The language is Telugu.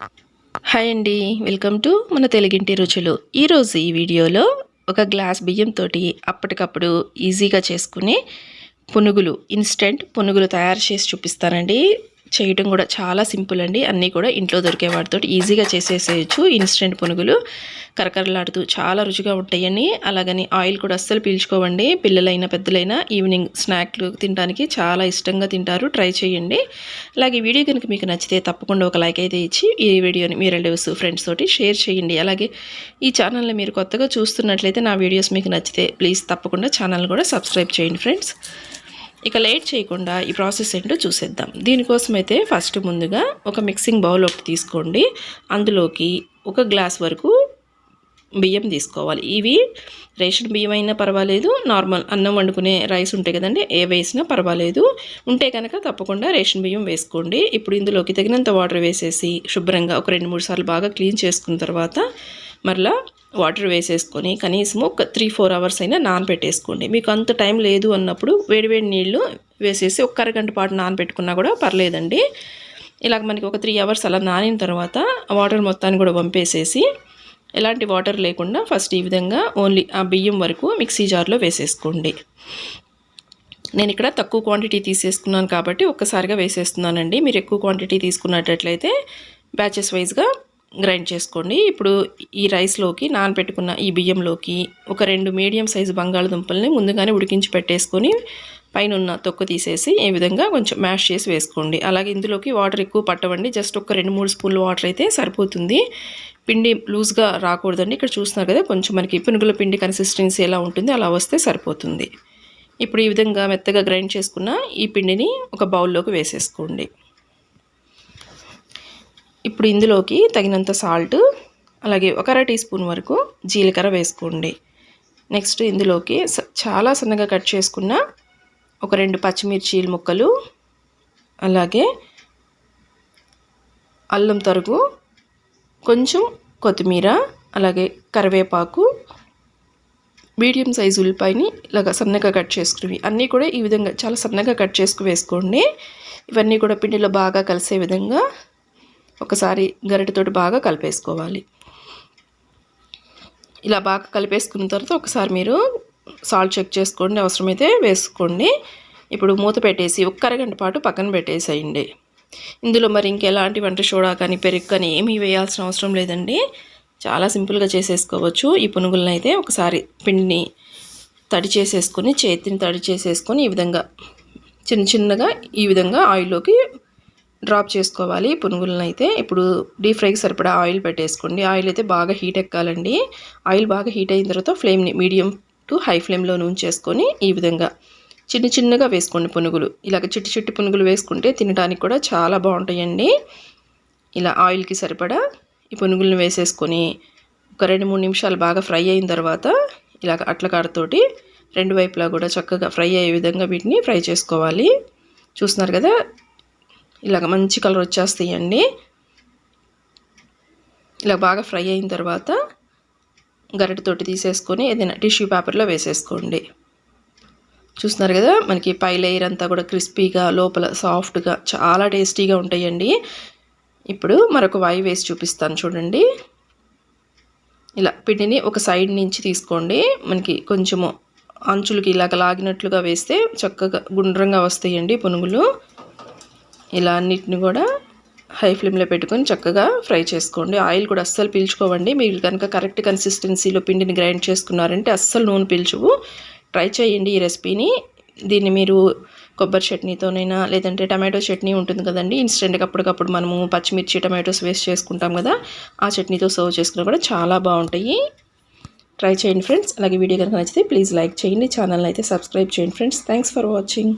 హాయ్ అండి వెల్కమ్ టు మన తెలుగింటి రుచులు. ఈరోజు ఈ వీడియోలో ఒక గ్లాస్ బియ్యంతో అప్పటికప్పుడు ఈజీగా చేసుకునే పునుగులు ఇన్స్టెంట్ పునుగులు తయారు చేసి చూపిస్తానండి. చేయటం కూడా చాలా సింపుల్ అండి. అన్నీ కూడా ఇంట్లో దొరికే వాటితో ఈజీగా చేసేసేయచ్చు. ఇన్స్టెంట్ పునుగులు కరకరలాడుతూ చాలా రుచిగా ఉంటాయని. అలాగని ఆయిల్ కూడా అస్సలు పీల్చుకోవండి. పిల్లలైనా పెద్దలైనా ఈవినింగ్ స్నాక్లు తినడానికి చాలా ఇష్టంగా తింటారు. ట్రై చేయండి. అలాగే వీడియో కనుక మీకు నచ్చితే తప్పకుండా ఒక లైక్ అయితే ఇచ్చి ఈ వీడియోని మీ రిలేటివ్స్ ఫ్రెండ్స్ తోటి షేర్ చేయండి. అలాగే ఈ ఛానల్ని మీరు కొత్తగా చూస్తున్నట్లయితే నా వీడియోస్ మీకు నచ్చితే ప్లీజ్ తప్పకుండా ఛానల్ కూడా సబ్స్క్రైబ్ చేయండి ఫ్రెండ్స్. ఇక లేట్ చేయకుండా ఈ ప్రాసెస్ ఏంటో చూసేద్దాం. దీనికోసం అయితే ఫస్ట్ ముందుగా ఒక మిక్సింగ్ బౌల్ ఒకటి తీసుకోండి. అందులోకి ఒక గ్లాస్ వరకు బియ్యం తీసుకోవాలి. ఇవి రేషన్ బియ్యం అయినా పర్వాలేదు నార్మల్ అన్నం వండుకునే రైస్ ఉంటాయి కదండి ఏ వేసినా పర్వాలేదు. ఉంటే కనుక తప్పకుండా రేషన్ బియ్యం వేసుకోండి. ఇప్పుడు ఇందులోకి తగినంత వాటర్ వేసేసి శుభ్రంగా ఒక రెండు మూడు సార్లు బాగా క్లీన్ చేసుకున్న తర్వాత మరలా వాటర్ వేసేసుకొని కనీసం ఒక త్రీ ఫోర్ అవర్స్ అయినా నానబెట్టేసుకోండి మీకు అంత టైం లేదు అన్నప్పుడు వేడివేడి నీళ్ళు వేసేసి ఒక అరగంట పాటు నానబెట్టుకున్నా కూడా పర్లేదండి. ఇలాగ మనకి ఒక త్రీ అవర్స్ అలా నానిన తర్వాత వాటర్ మొత్తాన్ని కూడా పంపేసేసి ఎలాంటి వాటర్ లేకుండా ఫస్ట్ ఈ విధంగా ఓన్లీ ఆ బియ్యం వరకు మిక్సీ జార్లో వేసేసుకోండి. నేను ఇక్కడ తక్కువ క్వాంటిటీ తీసేసుకున్నాను కాబట్టి ఒక్కసారిగా వేసేస్తున్నానండి. మీరు ఎక్కువ క్వాంటిటీ తీసుకున్నట్లయితే బ్యాచెస్ వైజ్గా గ్రైండ్ చేసుకోండి. ఇప్పుడు ఈ రైస్లోకి నానబెట్టుకున్న ఈ బియ్యంలోకి ఒక రెండు మీడియం సైజు బంగాళదుంపల్ని ముందుగానే ఉడికించి పెట్టేసుకొని పైన ఉన్న తొక్కు తీసేసి ఈ విధంగా కొంచెం మ్యాష్ చేసి వేసుకోండి. అలాగే ఇందులోకి వాటర్ ఎక్కువ పట్టవండి. జస్ట్ ఒక రెండు మూడు స్పూన్లు వాటర్ అయితే సరిపోతుంది. పిండి లూజ్గా రాకూడదండి. ఇక్కడ చూస్తున్నారు కదా కొంచెం మనకి పునుగుల పిండి కన్సిస్టెన్సీ ఎలా ఉంటుంది అలా వస్తే సరిపోతుంది. ఇప్పుడు ఈ విధంగా మెత్తగా గ్రైండ్ చేసుకున్న ఈ పిండిని ఒక బౌల్లోకి వేసేసుకోండి. ఇప్పుడు ఇందులోకి తగినంత సాల్ట్ అలాగే ఒక అర టీ స్పూన్ వరకు జీలకర్ర వేసుకోండి. నెక్స్ట్ ఇందులోకి చాలా సన్నగా కట్ చేసుకున్న ఒక రెండు పచ్చిమిర్చీల ముక్కలు అలాగే అల్లం తరుగు కొంచెం కొత్తిమీర అలాగే కరివేపాకు మీడియం సైజు ఉల్లిపాయని ఇలాగ సన్నగా కట్ చేసుకుని అన్నీ కూడా ఈ విధంగా చాలా సన్నగా కట్ చేసుకు వేసుకోండి. ఇవన్నీ కూడా పిండిలో బాగా కలిసే విధంగా ఒకసారి గరిటెతోటి బాగా కలిపేసుకోవాలి. ఇలా బాగా కలిపేసుకున్న తర్వాత ఒకసారి మీరు సాల్ట్ చెక్ చేసుకోండి అవసరమైతే వేసుకోండి. ఇప్పుడు మూత పెట్టేసి ఒక్క అరగంట పాటు పక్కన పెట్టేసేయండి. ఇందులో మరి ఇంకెలాంటి వంట సోడా కానీ పెరుగు కానీ ఏమీ వేయాల్సిన అవసరం లేదండి. చాలా సింపుల్గా చేసేసుకోవచ్చు. ఈ పునుగులను అయితే ఒకసారి పిండిని తడి చేసేసుకొని చేతిని తడి చేసేసుకొని ఈ విధంగా చిన్న చిన్నగా ఈ విధంగా ఆయిల్లోకి డ్రాప్ చేసుకోవాలి. పునుగులను అయితే ఇప్పుడు డీప్ ఫ్రైకి సరిపడా ఆయిల్ పెట్టేసుకోండి. ఆయిల్ అయితే బాగా హీట్ ఎక్కాలండి. ఆయిల్ బాగా హీట్ అయిన తర్వాత ఫ్లేమ్ని మీడియం టు హై ఫ్లేమ్లో ఉంచేసుకొని ఈ విధంగా చిన్న చిన్నగా వేసుకోండి పునుగులు. ఇలాగ చిట్టి చిట్టి పునుగులు వేసుకుంటే తినడానికి కూడా చాలా బాగుంటాయండి. ఇలా ఆయిల్కి సరిపడా ఈ పునుగులను వేసేసుకొని ఒక రెండు మూడు నిమిషాలు బాగా ఫ్రై అయిన తర్వాత ఇలాగ అట్లకాడతోటి రెండు వైపులా కూడా చక్కగా ఫ్రై అయ్యే విధంగా వీటిని ఫ్రై చేసుకోవాలి. చూస్తున్నారు కదా? ఇలాగ మంచి కలర్ వచ్చేస్తాయండి. ఇలా బాగా ఫ్రై అయిన తర్వాత గరిటతోటి తీసేసుకొని ఏదైనా టిష్యూ పేపర్లో వేసేసుకోండి. చూస్తున్నారు కదా మనకి పై లేయర్ అంతా కూడా క్రిస్పీగా లోపల సాఫ్ట్గా చాలా టేస్టీగా ఉంటాయండి. ఇప్పుడు మరొక వాయి వేసి చూపిస్తాను చూడండి. ఇలా పిండిని ఒక సైడ్ నుంచి తీసుకోండి. మనకి కొంచెము అంచులకి ఇలాగ లాగినట్లుగా వేస్తే చక్కగా గుండ్రంగా వస్తాయండి పునుగులు. ఇలా అన్నిటిని కూడా హై ఫ్లేమ్లో పెట్టుకొని చక్కగా ఫ్రై చేసుకోండి. ఆయిల్ కూడా అస్సలు పీల్చుకోవండి. మీరు కనుక కరెక్ట్ కన్సిస్టెన్సీలో పిండిని గ్రైండ్ చేసుకున్నారంటే అస్సలు నూనె పీల్చువు. ట్రై చేయండి ఈ రెసిపీని. దీన్ని మీరు కొబ్బరి చట్నీతోనైనా లేదంటే టమాటో చట్నీ ఉంటుంది కదండి. ఇన్స్టెంట్గా అప్పటికప్పుడు మనము పచ్చిమిర్చి టమాటోస్ వేస్ట్ చేసుకుంటాం కదా ఆ చట్నీతో సర్వ్ చేసుకున్నా కూడా చాలా బాగుంటాయి. ట్రై చేయండి ఫ్రెండ్స్. అలాగే వీడియో కనుక నచ్చితే ప్లీజ్ లైక్ చేయండి. ఛానల్ అయితే సబ్స్క్రైబ్ చేయండి ఫ్రెండ్స్. Thanks for watching.